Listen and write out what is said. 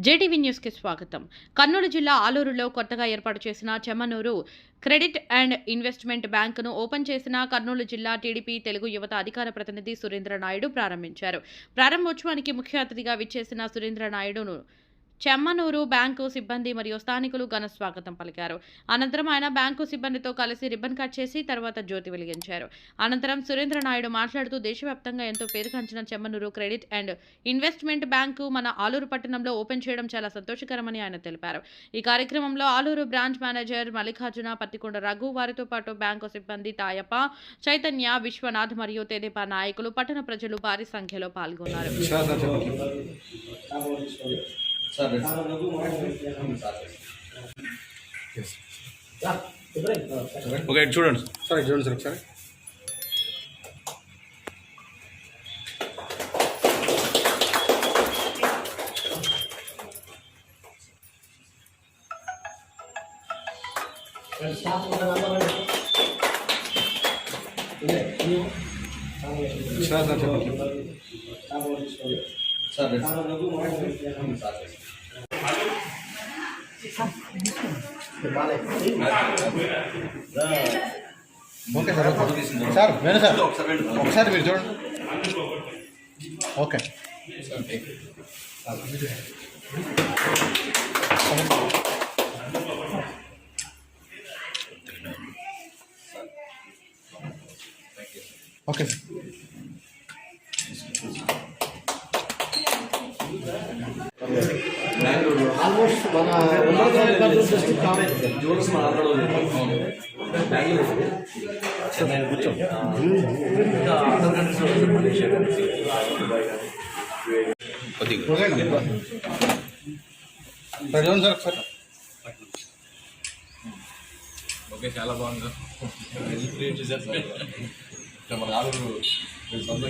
JTV న్యూస్కి స్వాగతం. కర్నూలు జిల్లా ఆలూరులో కొత్తగా ఏర్పాటు చేసిన చెమ్మనూరు క్రెడిట్ అండ్ ఇన్వెస్ట్మెంట్ బ్యాంకును ఓపెన్ చేసిన కర్నూలు జిల్లా టీడీపీ తెలుగు యువత అధికార ప్రతినిధి సురేంద్ర నాయుడు ప్రారంభించారు. ప్రారంభోత్సవానికి ముఖ్య అతిథిగా విచ్చేసిన సురేంద్ర నాయుడును చెమ్మనూరు బ్యాంకు సిబ్బంది మరియు స్థానికులు ఘన స్వాగతం పలికారు. అనంతరం ఆయన బ్యాంకు సిబ్బందితో కలిసి రిబ్బన్ కట్ చేసి తర్వాత జ్యోతి వెలిగించారు. అనంతరం సురేంద్ర నాయుడు మాట్లాడుతూ దేశవ్యాప్తంగా ఎంతో పేరుగాంచిన Chemmanur credit and investment bank మన ఆలూరు పట్టణంలో ఓపెన్ చేయడం చాలా సంతోషకరమని ఆయన తెలిపారు. ఈ కార్యక్రమంలో ఆలూరు బ్రాంచ్ మేనేజర్ మల్లికార్జున పత్తికొండ రఘు వారితో పాటు బ్యాంకు సిబ్బంది తాయప్ప చైతన్య విశ్వనాథ్ మరియు తెదేపా నాయకులు పట్టణ ప్రజలు భారీ సంఖ్యలో పాల్గొన్నారు. సార్ ఓకే చూడండి సరే చూడండి సార్ ఒకసారి సార్ సార్ చెప్పండి sir sir okay. Sir Venu sir ఒకసారి రండి. ఒకసారి మీరు చూడండి ఓకే ఓకే సార్ ఆల్మోస్ట్ మన ఉన్నత కర్నూలు డిస్ట్రిక్ట్ కాలేదు జోనస్ మన ఆంధ్రలో ఉంది. బెంగళూరు చెన్నై కూర్చో ఇంకా అదర్ కంట్రీస్ లో ఉంది. మలేషియా కానీ, దుబాయ్ కానీ. కొద్దిగా చూడండి సార్ చూడండి సార్ ఒకసారి ఓకే చాలా బాగుంది క్రియేట్ చేసేస్తారు. ఇక్కడ మన ఆలూరు సొంతంగా